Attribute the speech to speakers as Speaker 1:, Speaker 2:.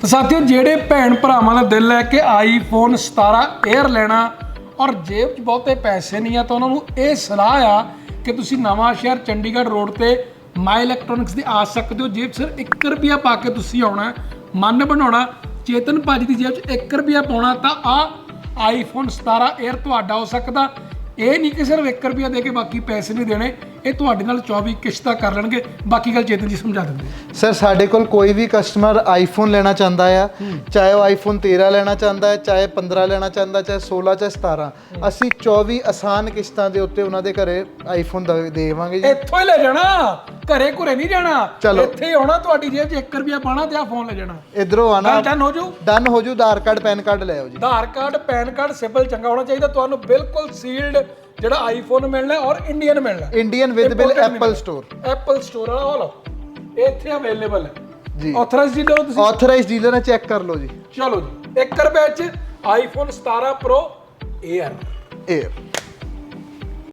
Speaker 1: ਤਾਂ ਸਾਥੀਓ, ਜਿਹੜੇ ਭੈਣ ਭਰਾਵਾਂ ਦਾ ਦਿਲ ਹੈ ਕਿ ਆਈਫੋਨ 17 에ਅਰ ਲੈਣਾ ਔਰ ਜੇਬ 'ਚ ਬਹੁਤੇ ਪੈਸੇ ਨਹੀਂ ਆ, ਤਾਂ ਉਹਨਾਂ ਨੂੰ ਇਹ ਸਲਾਹ ਆ ਕਿ ਤੁਸੀਂ ਨਵਾਂ ਸ਼ਹਿਰ ਚੰਡੀਗੜ੍ਹ ਰੋਡ ਤੇ ਮਾਈ ਇਲੈਕਟ੍ਰੋਨਿਕਸ ਦੇ ਆ ਸਕਦੇ ਹੋ। ਜੇਬ 'ਚ ਸਿਰਫ 1 ਰੁਪਿਆ ਪਾ ਕੇ ਤੁਸੀਂ ਆਉਣਾ ਮਨ ਬਣਾਉਣਾ ਚੇਤਨ ਭਾਜੀ ਦੀ ਜੇਬ 'ਚ 1 ਰੁਪਿਆ ਪਾਉਣਾ ਤਾਂ ਆ ਆਈਫੋਨ 17 에ਅਰ ਤੁਹਾਡਾ ਹੋ ਸਕਦਾ। ਇਹ ਨਹੀਂ ਕਿ ਸਿਰਫ 1 ਰੁਪਿਆ ਦੇ ਕੇ ਬਾਕੀ ਪੈਸੇ ਨਹੀਂ ਦੇਣੇ। ਇਹ ਤੁਹਾਡੇ ਨਾਲ 24 ਕਿਸ਼ਤਾਂ ਕਰ ਲੈਣਗੇ। ਬਾਕੀ ਗੱਲ ਚੇਤਨ ਜੀ ਸਮਝਾ ਦਿੰਦੇ
Speaker 2: ਸਰ ਸਾਡੇ ਕੋਲ ਕੋਈ ਵੀ ਕਸਟਮਰ ਆਈਫੋਨ ਲੈਣਾ ਚਾਹੁੰਦਾ ਆ ਚਾਹੇ ਉਹ ਆਈਫੋਨ 13 ਲੈਣਾ ਚਾਹੁੰਦਾ ਹੈ ਚਾਹੇ 15 ਲੈਣਾ ਚਾਹੁੰਦਾ ਚਾਹੇ 16 ਚਾਹੇ 17 ਅਸੀਂ 24 ਆਸਾਨ ਕਿਸ਼ਤਾਂ ਦੇ ਉੱਤੇ ਉਹਨਾਂ ਦੇ ਘਰੇ ਆਈਫੋਨ ਦੇ- ਦੇਵਾਂਗੇ ਜੀ।
Speaker 1: ਇੱਥੋਂ ਹੀ ਲੈ ਜਾਣਾ। ਘਰੇ ਘੁਰੇ ਨਹੀਂ ਜਾਣਾ।
Speaker 2: ਚਲੋ।
Speaker 1: ਇੱਥੇ ਹੀ ਆਉਣਾ ਤੁਹਾਡੀ ਜੇਬ 'ਚ 1 ਰੁਪਿਆ ਪਾਣਾ ਤੇ ਆ ਫੋਨ ਲੈ ਜਾਣਾ।
Speaker 2: ਇਧਰੋਂ ਆਣਾ
Speaker 1: ਗੱਲ ਡਨ ਹੋ ਜੂ।
Speaker 2: ਡਨ ਹੋ ਜੂ ਆਧਾਰ ਕਾਰਡ ਪੈਨ ਕਾਰਡ ਲੈ ਆਓ ਜੀ।
Speaker 1: Aadhaar card PAN card CIBIL ਚੰਗਾ ਹੋਣਾ ਚਾਹੀਦਾ। ਤੁਹਾਨੂੰ ਬਿਲਕੁਲ ਸੀਲਡ ਜਿਹੜਾ ਆਈਫੋਨ ਮਿਲਣਾ ਔਰ ਇੰਡੀਅਨ ਮਿਲਣਾ।
Speaker 2: Indian with bill Apple store
Speaker 1: Apple store ਵਾਲਾ ਉਹ ਲਓ। ਇੱਥੇ ਅਵੇਲੇਬਲ ਹੈ।
Speaker 2: ਜੀ।
Speaker 1: ਆਥਰਾਈਜ਼ ਡੀਲਰ ਹੋ ਤੁਸੀਂ?
Speaker 2: ਆਥੋਰਾਈਜ਼ਡ ਡੀਲਰ ਨੇ ਚੈੱਕ ਕਰ ਲਓ ਜੀ।
Speaker 1: ਚਲੋ ਜੀ। 1 ਰੁਪਏ 'ਚ ਆਈਫੋਨ 17 ਪ੍ਰੋ 에ਅਰ
Speaker 2: 에ਅਰ